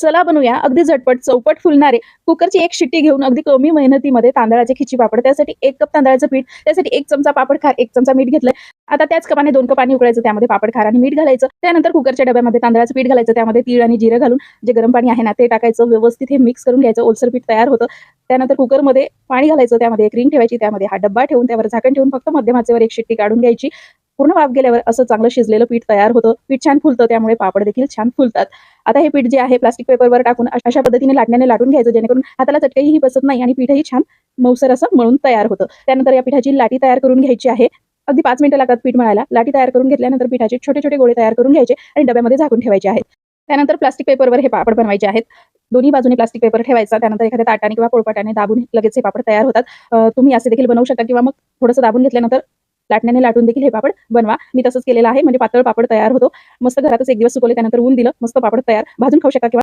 चला बनवूया. अगदी झटपट चौपट फुलणारे. कुकरची एक शिट्टी घेऊन अगदी कमी मेहनतीमध्ये तांदळाचे खिची पापड. त्यासाठी एक कप तांदळाचं पीठ त्यासाठी एक चमचा पापड खार एक चमचा मीठ घेतलंय आता त्याच कपाने दोन कप पाणी उकळायचं त्यामध्ये पापड खार आणि मीठ घालायचं. त्यानंतर कुकरच्या डब्यामध्ये तांदळाचं पीठ घालायचं त्यामध्ये तीळ आणि जिरं घालून जे गरम पाणी आहे ना ते टाकायचं. व्यवस्थित हे मिक्स करून घ्यायचं. ओलसर पीठ तयार होतं. त्यानंतर कुकरमध्ये पाणी घालायचं. त्यामध्ये एक रिंग ठेवायची. त्यामध्ये हा डब्बा ठेवून त्यावर झाकण ठेवून फक्त मध्यमाचेवर एक शिट्टी काढून घ्यायची. पूर्ण वाफ गेल्यावर असं चांगलं शिजलेलं पीठ तयार होतं. पीठ छान फुलतं त्यामुळे पापड देखील छान फुलतात. आता हे पीठ जे आहे प्लास्टिक पेपरवर टाकून अशा पद्धतीने लाटण्याने लाटून घ्यायचं जेणेकरून हाताला चटकाईही बसत नाही आणि पीठही छान मऊसर असं मळून तयार होतं. त्यानंतर या पिठाची लाटी तयार करून घ्यायची आहे. अगदी पाच मिनिटं लागतात पीठ मळायला. लाटी तयार करून घेतल्यानंतर पिठाचे छोटे छोटे गोळे तयार करून घ्यायचे आणि डब्यामध्ये झाकून ठेवायचे आहेत. त्यानंतर प्लास्टिक पेपरवर हे पापड बनवायचे आहेत. दोन्ही बाजूने प्लास्टिक पेपर ठेवायचा. त्यानंतर एखाद्या ताटाने किंवा पोळपाटाने दाबून लगेच हे पापड तयार होतात. तुम्ही असे देखील बनवू शकता किंवा मग थोडंसं दाबून घेतल्यानंतर लाटण्याने लाटून देखील हे पापड बनवा. मी तसंच केलेलं आहे. म्हणजे पातळ पापड तयार होतो. मस्त घरातच एक दिवस सुकवले त्यानंतर ऊन दिलं मस्त पापड तयार. भाजून खाऊ शकता किंवा